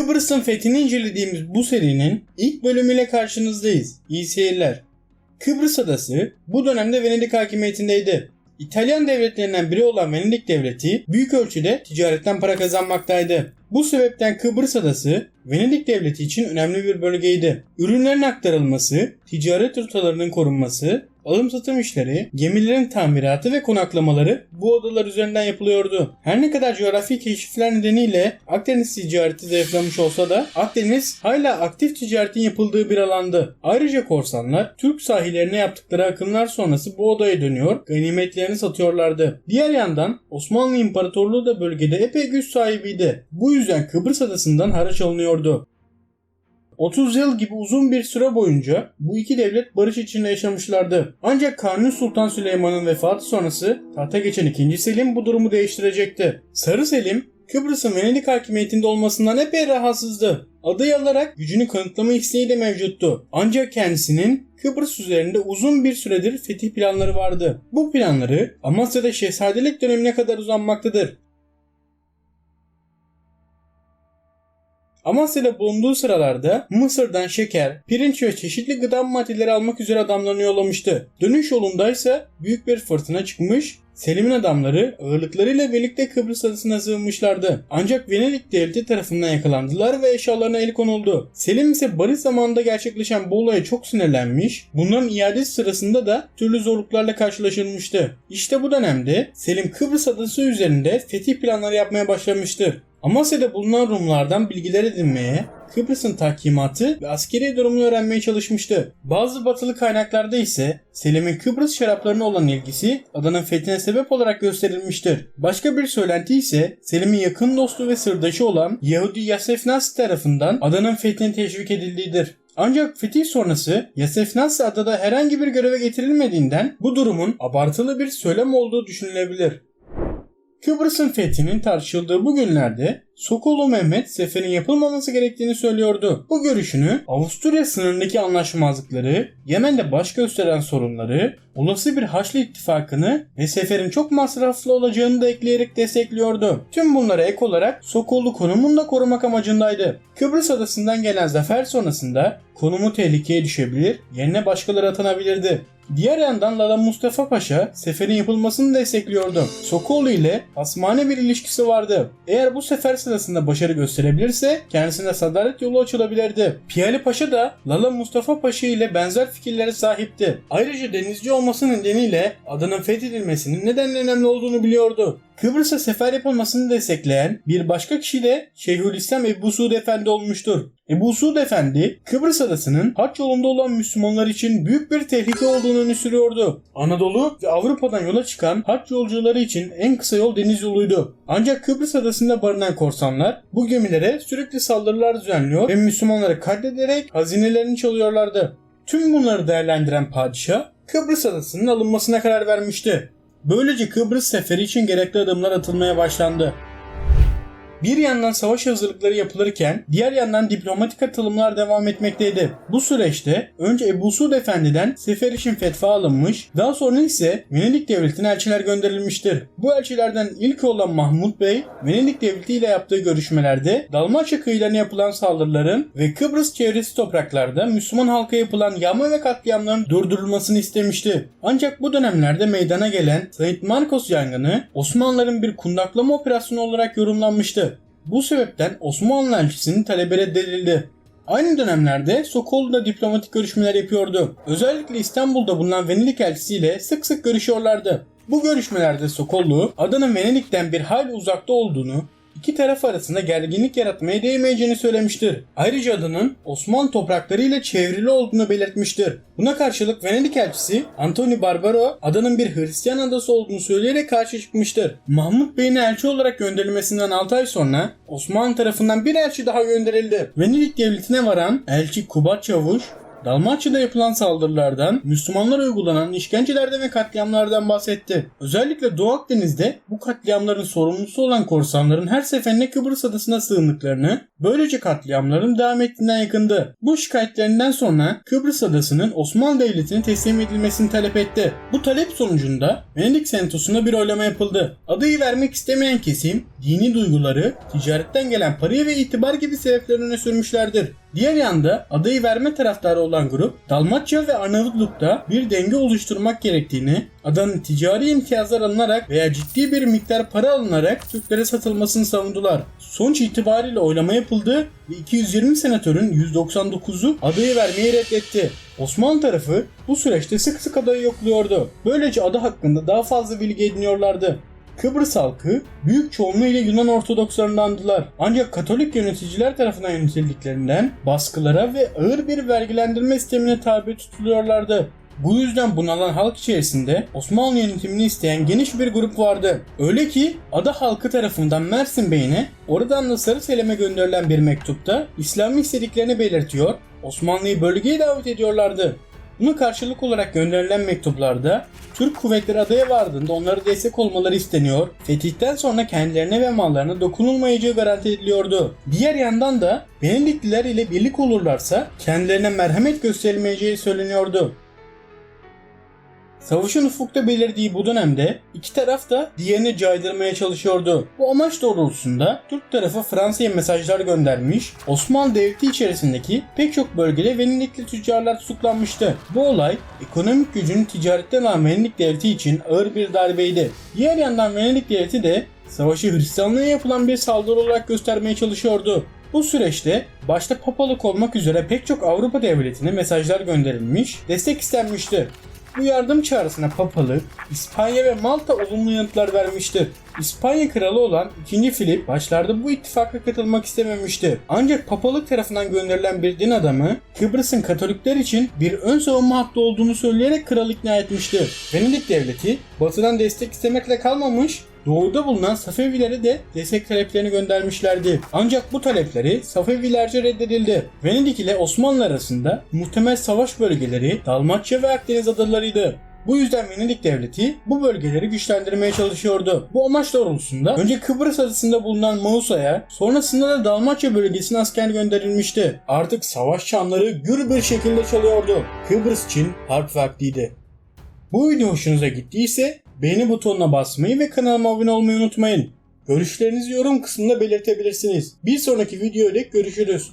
Kıbrıs'ın fethini incelediğimiz bu serinin ilk bölümüyle karşınızdayız. İyi seyirler. Kıbrıs adası bu dönemde Venedik hakimiyetindeydi. İtalyan devletlerinden biri olan Venedik devleti büyük ölçüde ticaretten para kazanmaktaydı. Bu sebepten Kıbrıs adası Venedik devleti için önemli bir bölgeydi. Ürünlerin aktarılması, ticaret rotalarının korunması, alım satım işleri, gemilerin tamiratı ve konaklamaları bu adalar üzerinden yapılıyordu. Her ne kadar coğrafi keşifler nedeniyle Akdeniz ticareti zayıflamış olsa da Akdeniz hala aktif ticaretin yapıldığı bir alandı. Ayrıca korsanlar Türk sahillerine yaptıkları akınlar sonrası bu adaya dönüyor, ganimetlerini satıyorlardı. Diğer yandan Osmanlı İmparatorluğu da bölgede epey güç sahibiydi. Bu yüzden Kıbrıs adasından haraç alınıyordu. 30 yıl gibi uzun bir süre boyunca bu iki devlet barış içinde yaşamışlardı. Ancak Kanuni Sultan Süleyman'ın vefatı sonrası tahta geçen 2. Selim bu durumu değiştirecekti. Sarı Selim Kıbrıs'ın Venedik hakimiyetinde olmasından epey rahatsızdı. Adayı alarak gücünü kanıtlama isteği de mevcuttu. Ancak kendisinin Kıbrıs üzerinde uzun bir süredir fetih planları vardı. Bu planları Amasya'da şehzadelik dönemine kadar uzanmaktadır. Amasya'da bulunduğu sıralarda Mısır'dan şeker, pirinç ve çeşitli gıda maddeleri almak üzere adamlarını yollamıştı. Dönüş yolundaysa büyük bir fırtına çıkmış, Selim'in adamları ağırlıklarıyla birlikte Kıbrıs adasına sığınmışlardı. Ancak Venedik devleti tarafından yakalandılar ve eşyalarına el konuldu. Selim ise barış zamanında gerçekleşen bu olaya çok sinirlenmiş, bunların iadesi sırasında da türlü zorluklarla karşılaşılmıştı. İşte bu dönemde Selim Kıbrıs adası üzerinde fetih planları yapmaya başlamıştır. Amasya'da bulunan Rumlardan bilgiler edinmeye, Kıbrıs'ın tahkimatı ve askeri durumunu öğrenmeye çalışmıştı. Bazı batılı kaynaklarda ise Selim'in Kıbrıs şaraplarına olan ilgisi adanın fethine sebep olarak gösterilmiştir. Başka bir söylenti ise Selim'in yakın dostu ve sırdaşı olan Yahudi Yasef Nas tarafından adanın fethine teşvik edildiğidir. Ancak fetih sonrası Yasef Nas adada herhangi bir göreve getirilmediğinden bu durumun abartılı bir söylem olduğu düşünülebilir. Kıbrıs'ın fethinin tartışıldığı bu günlerde Sokolu Mehmet seferin yapılmaması gerektiğini söylüyordu. Bu görüşünü Avusturya sınırındaki anlaşmazlıkları, Yemen'de baş gösteren sorunları, olası bir Haçlı ittifakını ve seferin çok masraflı olacağını da ekleyerek destekliyordu. Tüm bunlara ek olarak Sokollu konumunu da korumak amacındaydı. Kıbrıs adasından gelen zafer sonrasında konumu tehlikeye düşebilir, yerine başkaları atanabilirdi. Diğer yandan Lala Mustafa Paşa seferin yapılmasını destekliyordu. Sokollu ile asmane bir ilişkisi vardı. Eğer bu sefer sırasında başarı gösterebilirse kendisine sadaret yolu açılabilirdi. Piyali Paşa da Lala Mustafa Paşa ile benzer fikirlere sahipti. Ayrıca denizci olması nedeniyle adanın fethedilmesinin neden önemli olduğunu biliyordu. Kıbrıs'a sefer yapılmasını destekleyen bir başka kişi de Şeyhülislam Ebu Suud Efendi olmuştur. Ebu Suud Efendi, Kıbrıs adasının haç yolunda olan Müslümanlar için büyük bir tehlike olduğunu öne sürüyordu. Anadolu ve Avrupa'dan yola çıkan haç yolcuları için en kısa yol deniz yoluydu. Ancak Kıbrıs adasında barınan korsanlar bu gemilere sürekli saldırılar düzenliyor ve Müslümanları katlederek hazinelerini çalıyorlardı. Tüm bunları değerlendiren padişah Kıbrıs adasının alınmasına karar vermişti. Böylece Kıbrıs seferi için gerekli adımlar atılmaya başlandı. Bir yandan savaş hazırlıkları yapılırken diğer yandan diplomatik atılımlar devam etmekteydi. Bu süreçte önce Ebu Suud Efendi'den sefer için fetva alınmış, daha sonra ise Venedik Devleti'ne elçiler gönderilmiştir. Bu elçilerden ilk olan Mahmut Bey, Venedik Devleti ile yaptığı görüşmelerde Dalmaçya kıyılarına yapılan saldırıların ve Kıbrıs çevresi topraklarda Müslüman halka yapılan yağma ve katliamların durdurulmasını istemişti. Ancak bu dönemlerde meydana gelen Saint Marcos yangını Osmanlıların bir kundaklama operasyonu olarak yorumlanmıştı. Bu sebepten Osmanlı elçisinin talebi reddedildi. Aynı dönemlerde Sokollu da diplomatik görüşmeler yapıyordu. Özellikle İstanbul'da bulunan Venedik elçisiyle sık sık görüşüyorlardı. Bu görüşmelerde Sokollu adanın Venedik'ten bir hayli uzakta olduğunu iki taraf arasında gerginlik yaratmaya değmeyeceğini söylemiştir. Ayrıca adanın Osmanlı toprakları ile çevrili olduğunu belirtmiştir. Buna karşılık Venedik elçisi Antoni Barbaro adanın bir Hristiyan adası olduğunu söyleyerek karşı çıkmıştır. Mahmut Bey'in elçi olarak gönderilmesinden 6 ay sonra Osmanlı tarafından bir elçi daha gönderildi. Venedik devletine varan elçi Kubat Çavuş Dalmaçya'da yapılan saldırılardan, Müslümanlara uygulanan işkencelerden ve katliamlardan bahsetti. Özellikle Doğu Akdeniz'de bu katliamların sorumlusu olan korsanların her seferinde Kıbrıs adasına sığındıklarını, böylece katliamların devam ettiğinden yakındı. Bu şikayetlerinden sonra Kıbrıs adasının Osmanlı Devleti'ne teslim edilmesini talep etti. Bu talep sonucunda Venedik Senatosu'nda bir oylama yapıldı. Adayı vermek istemeyen kesim, dini duyguları, ticaretten gelen parayı ve itibar gibi sebepler öne sürmüşlerdir. Diğer yanda adayı verme taraftarı olan grup Dalmatya ve Arnavutluk'ta bir denge oluşturmak gerektiğini, adanın ticari imtiyazlar alınarak veya ciddi bir miktar para alınarak Türklere satılmasını savundular. Sonuç itibariyle oylama yapıldı ve 220 senatörün 199'u adayı vermeyi reddetti. Osmanlı tarafı bu süreçte sık sık adayı yokluyordu. Böylece ada hakkında daha fazla bilgi ediniyorlardı. Kıbrıs halkı büyük çoğunluğuyla Yunan Ortodokslarındandılar. Ancak Katolik yöneticiler tarafından yönetildiklerinden baskılara ve ağır bir vergilendirme sistemine tabi tutuluyorlardı. Bu yüzden bunalan halk içerisinde Osmanlı yönetimini isteyen geniş bir grup vardı. Öyle ki ada halkı tarafından Mersin Bey'ine oradan da Sarı Selim'e gönderilen bir mektupta İslami istediklerini belirtiyor, Osmanlı'yı bölgeye davet ediyorlardı. Buna karşılık olarak gönderilen mektuplarda Türk kuvvetleri adaya vardığında onlara destek olmaları isteniyor, fetihten sonra kendilerine ve mallarına dokunulmayacağı garanti ediliyordu. Diğer yandan da Venedikliler ile birlik olurlarsa kendilerine merhamet gösterilmeyeceği söyleniyordu. Savaşın ufukta belirdiği bu dönemde iki taraf da diğerini caydırmaya çalışıyordu. Bu amaç doğrultusunda Türk tarafı Fransa'ya mesajlar göndermiş, Osmanlı Devleti içerisindeki pek çok bölgede Venedikli tüccarlar tutuklanmıştı. Bu olay ekonomik gücünü ticaretten alan Venedik Devleti için ağır bir darbeydi. Diğer yandan Venedik Devleti de savaşı Hristiyanlığa yapılan bir saldırı olarak göstermeye çalışıyordu. Bu süreçte başta papalık olmak üzere pek çok Avrupa devletine mesajlar gönderilmiş, destek istenmişti. Bu yardım çağrısına papalık, İspanya ve Malta olumlu yanıtlar vermiştir. İspanya kralı olan 2. Filip başlarda bu ittifaka katılmak istememişti. Ancak papalık tarafından gönderilen bir din adamı Kıbrıs'ın Katolikler için bir ön savunma hattı olduğunu söyleyerek kralı ikna etmişti. Venedik devleti batıdan destek istemekle kalmamış Doğuda bulunan Safevilere de destek taleplerini göndermişlerdi. Ancak bu talepleri Safevilerce reddedildi. Venedik ile Osmanlı arasında muhtemel savaş bölgeleri Dalmaçya ve Akdeniz adalarıydı. Bu yüzden Venedik devleti bu bölgeleri güçlendirmeye çalışıyordu. Bu amaç doğrultusunda önce Kıbrıs adasında bulunan Mausa'ya sonrasında da Dalmaçya bölgesine asker gönderilmişti. Artık savaş çanları gür bir şekilde çalıyordu. Kıbrıs için harp vaktiydi. Bu video hoşunuza gittiyse beğeni butonuna basmayı ve kanalıma abone olmayı unutmayın. Görüşlerinizi yorum kısmında belirtebilirsiniz. Bir sonraki videoda görüşürüz.